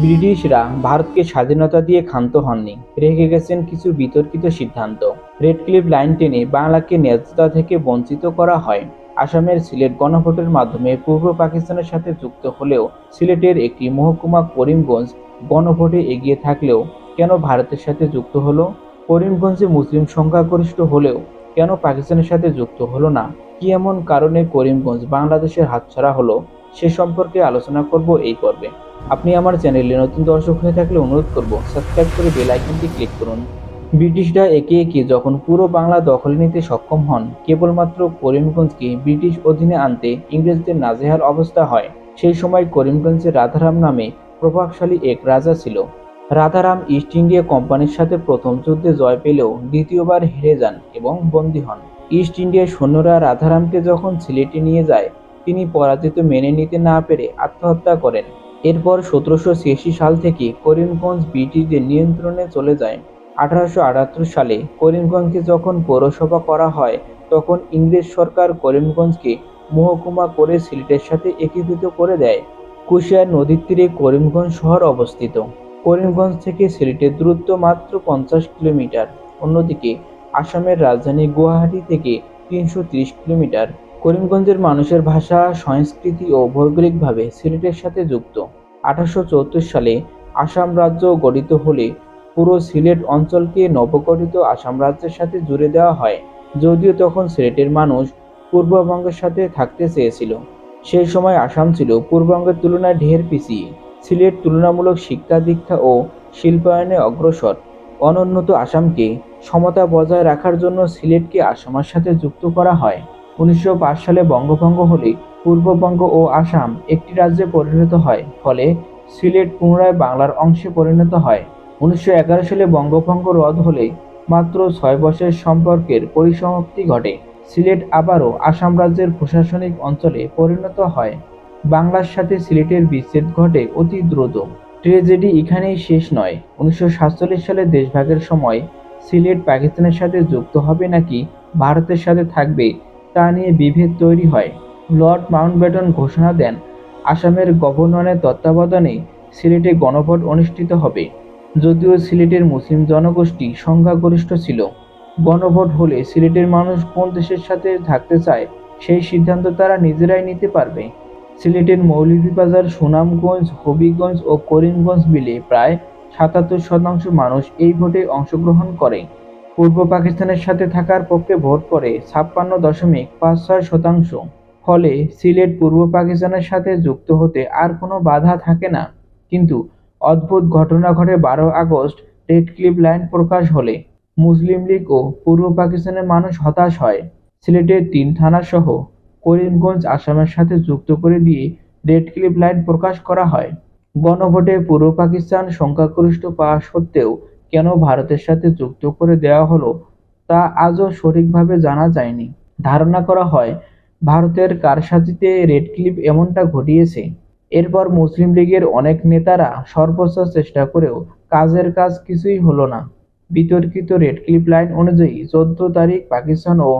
ব্রিটিশরা ভারতকে স্বাধীনতা দিয়ে ক্ষান্ত হননি। রেখে গেছেন কিছু বিতর্কিত সিদ্ধান্ত। রেড ক্লিফ লাইন টেনে বাংলাকে ন্যায্যতা থেকে বঞ্চিত করা হয়। আসামের সিলেট গণভোটের মাধ্যমে পূর্ব পাকিস্তানের সাথে যুক্ত হলেও সিলেটের একটি মহকুমা করিমগঞ্জ গণভোটে এগিয়ে থাকলেও কেন ভারতের সাথে যুক্ত হলো? করিমগঞ্জে মুসলিম সংখ্যাগরিষ্ঠ হলেও কেন পাকিস্তানের সাথে যুক্ত হলো না? কি এমন কারণে করিমগঞ্জ বাংলাদেশের হাতছাড়া হলো? সে সম্পর্কে আলোচনা করব এই পর্বে। আপনি আমার চ্যানেলে নতুন দর্শক হয়ে থাকলে অনুরোধ করব, সাবস্ক্রাইব করে বেল আইকনটি ক্লিক করুন। ব্রিটিশরা একে একে যখন পুরো বাংলা দখলে নিতে সক্ষম হন, কেবলমাত্র করিমগঞ্জকে ব্রিটিশ অধীনে আনতে ইংরেজদের নাজেহাল অবস্থা হয়। সেই সময় করিমগঞ্জে রাধারাম নামে প্রভাবশালী এক রাজা ছিল। রাধারাম ইস্ট ইন্ডিয়া কোম্পানির সাথে প্রথম যুদ্ধে জয় পেলেও দ্বিতীয়বার হেরে যান এবং বন্দী হন। ইস্ট ইন্ডিয়ার সৈন্যরা রাধারামকে যখন সিলেটে নিয়ে যায় তিনি পরাজিত মেনে নিতে না পেরে আত্মহত্যা করেন। এরপর সতেরোশো ছিয়াশি সাল থেকে করিমগঞ্জ ব্রিটিশদের নিয়ন্ত্রণে চলে যায়। আঠারোশো আটাত্তর সালে করিমগঞ্জকে যখন পৌরসভা করা হয়, তখন ইংরেজ সরকার করিমগঞ্জকে মহকুমা করে সিলেটের সাথে একীভূত করে দেয়। কুশিয়ার নদীর তীরে করিমগঞ্জ শহর অবস্থিত। করিমগঞ্জ থেকে সিলেটের দূরত্ব মাত্র পঞ্চাশ কিলোমিটার। অন্যদিকে আসামের রাজধানী গুয়াহাটি থেকে তিনশো কিলোমিটার। করিমগঞ্জের মানুষের ভাষা, সংস্কৃতি ও ভৌগোলিকভাবে সিলেটের সাথে যুক্ত। আঠারোশো চৌত্রিশ সালে আসাম রাজ্য গঠিত হলে পুরো সিলেট অঞ্চলকে নবগঠিত আসাম রাজ্যের সাথে জুড়ে দেওয়া হয়। যদিও তখন সিলেটের মানুষ পূর্ববঙ্গের সাথে থাকতে চেয়েছিল। সেই সময় আসাম ছিল পূর্ববঙ্গের তুলনায় ঢের পিছিয়ে। সিলেট তুলনামূলক শিক্ষা দীক্ষা ও শিল্পায়নে অগ্রসর। অনুন্নত আসামকে সমতা বজায় রাখার জন্য সিলেটকে আসামের সাথে যুক্ত করা হয়। উনিশশো পাঁচ সালে বঙ্গভঙ্গ হলে পূর্ববঙ্গ ও আসাম একটি রাজ্যে পরিণত হয়, ফলে সিলেট পুনরায় বাংলার অংশে পরিণত হয়। উনিশশো এগারো সালে বঙ্গভঙ্গ রদ হলে মাত্র ছয় বছরের সম্পর্কের পরিসমাপ্তি ঘটে। সিলেট আবারও আসাম রাজ্যের প্রশাসনিক অঞ্চলে পরিণত হয়। বাংলার সাথে সিলেটের বিচ্ছেদ ঘটে অতি দ্রুত। ট্রেজেডি এখানেই শেষ নয়। উনিশশো সালে দেশভাগের সময় সিলেট পাকিস্তানের সাথে যুক্ত হবে নাকি ভারতের সাথে থাকবে তা নিয়ে বিভেদ তৈরি হয়। লর্ড মাউন্টব্যাটন ঘোষণা দেন, আসামের গভর্নরের তত্ত্বাবধানে সিলেটে গণভোট অনুষ্ঠিত হবে। যদিও সিলেটের মুসলিম জনগোষ্ঠী সংখ্যাগরিষ্ঠ ছিল, গণভোট হলে সিলেটের মানুষ কোন দেশের সাথে থাকতে চায় সেই সিদ্ধান্ত তারা নিজেরাই নিতে পারবে। সিলেটের মৌলভীবাজার, সুনামগঞ্জ, হবিগঞ্জ ও করিমগঞ্জ মিলে প্রায় সাতাত্তর শতাংশ মানুষ এই ভোটে অংশগ্রহণ করে। পূর্ব পাকিস্তানের সাথে থাকার পক্ষে ভোট পড়ে ছাপ্পান্ন দশমিক পাঁচ ছয় শতাংশ। ফলে সিলেট পূর্ব পাকিস্তানের সাথে যুক্ত হতে আর কোনো বাধা থাকে না। কিন্তু অদ্ভুত ঘটনা ঘটে বারো আগস্ট, রেড ক্লিপ লাইন প্রকাশ হলে। মুসলিম লীগ ও পূর্ব পাকিস্তানের মানুষ হতাশ হয়। সিলেটের তিন থানাসহ করিমগঞ্জ, আসামের সাথে যুক্ত করে দিয়ে রেড ক্লিপ লাইন প্রকাশ করা হয়। গণভোটে পূর্ব পাকিস্তান সংখ্যাগরিষ্ঠ পাওয়া সত্ত্বেও কেন ভারতের সাথে যুক্ত করে দেওয়া হলো, তা আজও সঠিকভাবে জানা যায়নি। ধারণা করা হয়, ভারতের কারসাজিতে রেড ক্লিপ এমনটা ঘটিয়েছে। এরপর মুসলিম লীগের অনেক নেতারা সর্বোচ্চ চেষ্টা করেও কাজের কাজ কিছুই হলো না। বিতর্কিত রেড ক্লিপ লাইন অনুযায়ী চোদ্দ তারিখ পাকিস্তান ও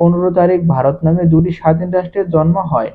পনেরো তারিখ ভারত নামে দুটি স্বাধীন রাষ্ট্রের জন্ম হয়।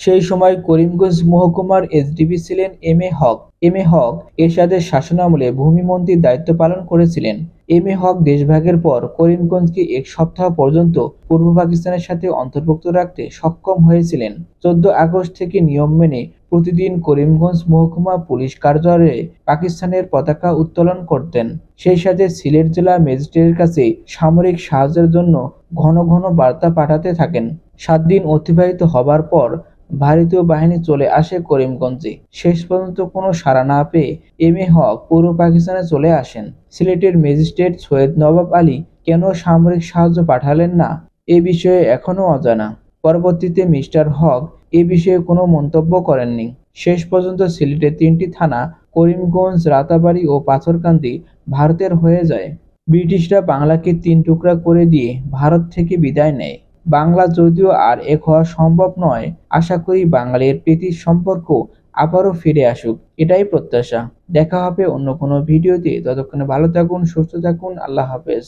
সেই সময় করিমগঞ্জ মহকুমার এসডিপি ছিলেন M A Haque. M A হক এরশাদের শাসনামলে ভূমিমন্ত্রীর দায়িত্ব পালন করেছিলেন। এম এ হক দেশভাগের পর করিমগঞ্জকে এক সপ্তাহ পর্যন্ত পূর্ব পাকিস্তানের সাথে অন্তর্ভুক্ত রাখতে সক্ষম হয়েছিলেন। চোদ্দ আগস্ট থেকে নিয়ম মেনে প্রতিদিন করিমগঞ্জ মহকুমা পুলিশ কার্যালয়ে পাকিস্তানের পতাকা উত্তোলন করতেন। সেই সাথে সিলেট জেলা ম্যাজিস্ট্রেটের কাছে সামরিক সাহায্যের জন্য ঘন ঘন বার্তা পাঠাতে থাকেন। সাত দিন অতিবাহিত হবার পর ভারতীয় বাহিনী চলে আসে করিমগঞ্জে। শেষ পর্যন্ত কোনো সাড়া না পেয়ে এম এ হক পূর্ব পাকিস্তানে চলে আসেন। সিলেটের ম্যাজিস্ট্রেট সৈয়দ নবাব আলী কেন সামরিক সাহায্য পাঠালেন না, এ বিষয়ে এখনও অজানা। পরবর্তীতে মিস্টার হক এ বিষয়ে কোনো মন্তব্য করেননি। শেষ পর্যন্ত সিলেটের তিনটি থানা, করিমগঞ্জ, রাতাবাড়ি ও পাথরকান্দি, ভারতের হয়ে যায়। ব্রিটিশরা বাংলাকে তিন টুকরা করে দিয়ে ভারত থেকে বিদায় নেয়। বাংলা যদিও আর এক হওয়া সম্ভব নয়, আশা করি বাঙালির প্রীতির সম্পর্ক আবারও ফিরে আসুক, এটাই প্রত্যাশা। দেখা হবে অন্য কোনো ভিডিওতে। ততক্ষণে ভালো থাকুন, সুস্থ থাকুন, আল্লাহ হাফেজ।